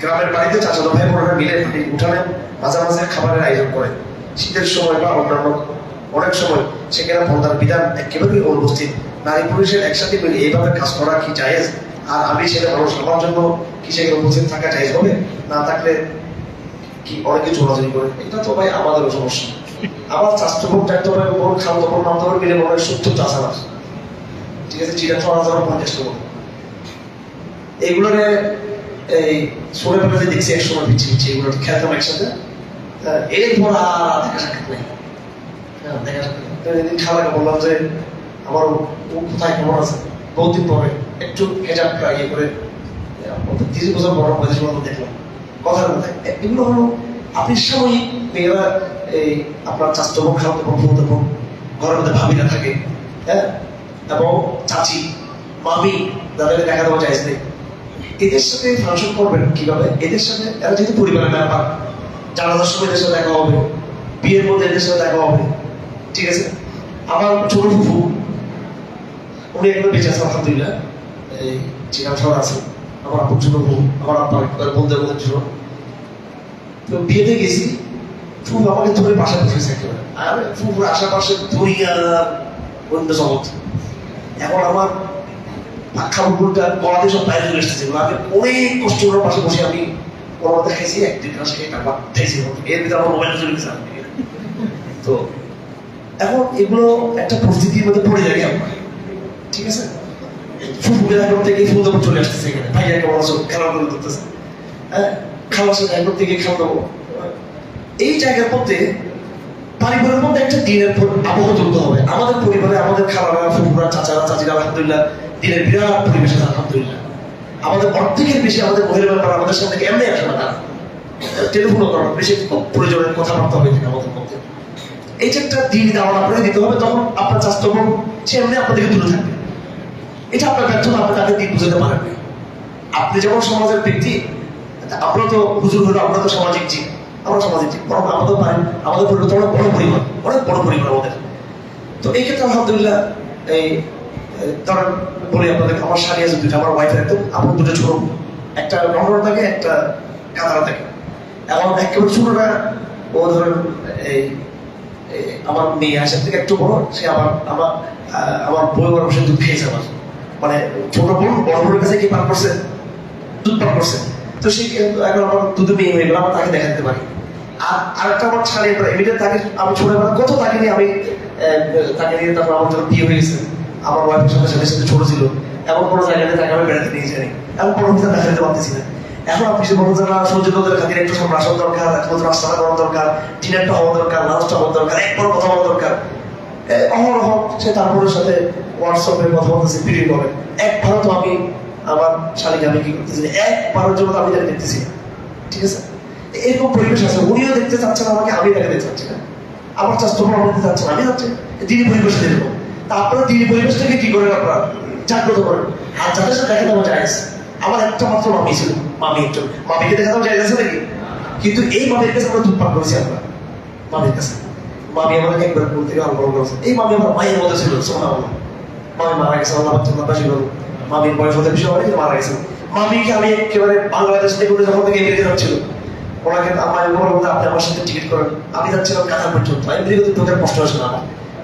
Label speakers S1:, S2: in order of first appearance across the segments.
S1: গ্রামের বাড়িতে চাচাতো ভাই বোনেরা মিলে উঠানে মাঝে মাঝে খাবারের আয়োজন করে। শীতের সময় বা অন্যান্য অনেক সময় সেখানে পর্দার বিধান একেবারেই অনুপস্থিত। নারী পুরুষের একসাথে মিলে এইভাবে কাজ করা কি জায়েজ? আর আমি সেটা মানুষ আমার জন্য কি সেখানে উপস্থিত থাকা জায়েজ হবে? না থাকলে কি অনেকে চোরাচুরি করে? এটা তো ভাই আমাদেরও সমস্যা। আবার স্বাস্থ্য বোন চাইতে হবে বোন খাওয়া বোন নামতে মিলে মনে হয় সত্তর চাষ ঠিক আছে চিরা ছড়া যাওয়ার পঞ্চাশ টাকা এইগুলোরে এই ছোট বেলা দেখছি এক সময় পিছিয়ে পিছিয়ে এগুলো খেলতাম একসাথে। এরপর আর দেখা সাক্ষাৎ নেই। হ্যাঁ, দেখা সাক্ষাৎ। এদিন খালাকে বললাম যে আমার ও কোথায় কেমন আছে? বহুদিন পরে একটু হেজাবটা ইয়ে করে তিরিশ বছর বড় বয়সের মতো দেখলাম। কথার মধ্যে এগুলো হলো আপনি সাময়িক মেয়েরা এই আপনার চাষতে বোন খাওয়াতে বোন ফুলতে ঘরের মধ্যে ভাবিরা থাকে হ্যাঁ? এবং চাচি মামি যাদের দেখা দেওয়া যায় এদের সাথে ফাংশন করবেন কীভাবে? এদের সাথে এরা যেহেতু পরিবারের ব্যাপার জানাজার সময় এদের সাথে দেখা হবে, বিয়ের মধ্যে এদের সাথে দেখা হবে, ঠিক আছে? আমার ছোট ফুফু, উনি এগুলো বেঁচে আছে, আলহামদুলিল্লাহ। এই চিকান শহর আছে, আমার আপুর ছোট ফুফু, আমার আব্বার একবার বলতে বলতে ছিল। তো বিয়েতে গেছি, ফুফু আমাকে ধরে বাসায় বসেছে একেবারে। আর, ফুফুর আশেপাশে দুনিয়ার অন্য জগৎ। এখন আমার গুলোটা গলাতে সব বাইরে চলে এসেছে। আমি অনেক কষ্ট পাশে বসে আমি পরবর্তী দেখাইছি মাস খেয়ে তারপর খাইছি এর ভিতরে আমার মোবাইল চলে গেছে। তো এখন এগুলো একটা পরিস্থিতির মধ্যে পড়ে যাবে ঠিক আছে? চলে আসতেছে এখানে। ভাইয়া কেমন আছো খেলা করে করতেছে হ্যাঁ? খাওয়ার সাথে থেকে দেবো। এই জায়গার মধ্যে পরিবারের মধ্যে একটা দিনের আবহ হবে। আমাদের পরিবারে, আমাদের খালারা, ফুফুরা, চাচারা, চাচিরা, আলহামদুলিল্লাহ দিনের বিরাট পরিবেশ আলহামদুলিল্লাহ। আমাদের অর্ধেকের বেশি আমাদের মহিলা ব্যাপার আমাদের সাথে এমনি আসে না, তারা। টেলিফোনও করার বেশি প্রয়োজনের কথাবার্তা হয়ে থাকে আমাদের মধ্যে। এই যে একটা দিন দেওয়া আপনাকে দিতে হবে, তখন আপনার স্বাস্থ্য সে এমনি আপনাদেরকে দূরে থাকবে। এটা আপনার ব্যর্থতা, আপনি তাকে দিক বুঝাতে পারেন আপনি যেমন সমাজের ব্যক্তি, আপনারা তো হুজুর হলো, আমরা তো সামাজিক জীব। আমরা সামাজিক জীব, বরং আমাদের পারেন আমাদের পরিবার অনেক বড় পরিবার, অনেক বড় পরিবার আমাদের। তো এই ক্ষেত্রে আলহামদুলিল্লাহ, এই ধরেন বলি আপনাদের, আমার শাড়ি আছে আমার একদম আমার দুটো ছোট। একটা থাকে একটা থাকে। এখন ছোটটা, ও ধরেন এই আমার মেয়ে আসার থেকে একটু বড়, সে আমার আমার আমার বই বড় দুধ খেয়েছে আমার মানে ছোট বোন, বড় বোনের কাছে কি পান করছে? দুধ পান করছে। তো সে কিন্তু এখন আমার দুধ মেয়ে হয়ে গেল আমার তাকে দেখাতে পারি। আর আরেকটা আমার ছাড়িয়ে পড়ে এমনিতে তাকে আমি ছোটবেলা কত তাকে নিয়ে আমি তাকে নিয়ে তারপর আমার বিয়ে হয়ে গেছে। আমার ওয়াইফের সাথে সাথে সাথে ছোট ছিল এমন কোনো জায়গাতে তাকে আমি বেড়াতে নিয়ে যাই এমন কোনো কিছু দেখা দিতে পারতেছি না। এখন আপনি যে বড় যারা সচেতনদের খাতিরে একটু সব রাসন দরকার একমাত্র রাস্তাটা করা দরকার ডিনারটা হওয়া দরকার লাঞ্চটা হওয়া দরকার, একবার কথা হওয়া দরকার। অহরহ, সে তারপরের সাথে হোয়াটসঅ্যাপে কথা বলতেছে ভিডিও কলে একবারও তো আমি আমার শালিকে, আমি কি করতেছি একবারের জন্য আমি তাকে দেখতেছি ঠিক আছে? এরকম পরিবেশ আছে, উনিও দেখতে চাচ্ছেন আমাকে, আমি তাকে দেখতে চাচ্ছি না। আমার স্বাস্থ্য প্রমাণ দিতে চাচ্ছেন আমি চাচ্ছি দিনী পরিবেশ দেখব তা আপনারা দিনী পরিবেশটাকে কি করেন আপনারা? জাগ্রত করেন। আর যাদের সাথে দেখা দেওয়া যায় আমার একটা মাত্র মামি ছিল, মামি একজন। মামিকে দেখা দেওয়া যায় আছে নাকি? কিন্তু এই মামির কাছে আমরা দুধ পান করেছি আমরা। মামির কাছে। মামি আমাদেরকে একবার বলতে থেকে আরম্ভ করেছে। এই মামি আমার মায়ের মধ্যে ছিল সোনা মামি মারা গেছে আল্লাহ বাচ্চা ছিল মামির বয়স হতে বেশি হয়নি মারা গেছে। মামিকে আমি একেবারে বাংলাদেশ থেকে উনি যখন থেকে এমনি যাচ্ছিল, ওনাকে আমার বলব আপনি আমার সাথে টিকিট করেন। আমি যাচ্ছিলাম কাতার পর্যন্ত। এমনি কিন্তু তোদের কষ্ট হয়েছে না আমার।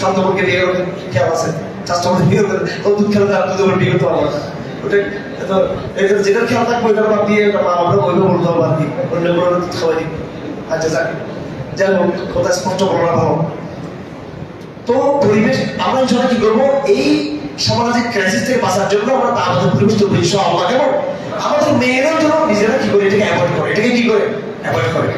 S1: শান্তমনকে বিয়ে করতে খেয়াল আছে। স্বাস্থ্য বিয়ে করতে ও দুধ খেলে তার দুধ বিয়ে করতে পারব না ওটা তো এটা খেয়াল থাকবে, ওইটার বা বিয়ে ওটা মা আমরা ওইভাবে হবে আর কি। অন্য কোনো খাওয়াই দিই আচ্ছা যাক যাই হোক, কথা স্পষ্ট বলা ভালো। তো পরিবেশ, আমরা ইনশাল্লাহ কি করব? এই সামাজিক ক্রাইসিস থেকে বাঁচার জন্য আমরা আমাদের পরিবেশ তৈরি আল্লাহ কেমন? আমাদের মেয়েরাও যেন নিজেরা কি করে, এটাকে অ্যাভয়েড করে। এটাকে কি করে? অ্যাভয়েড করে।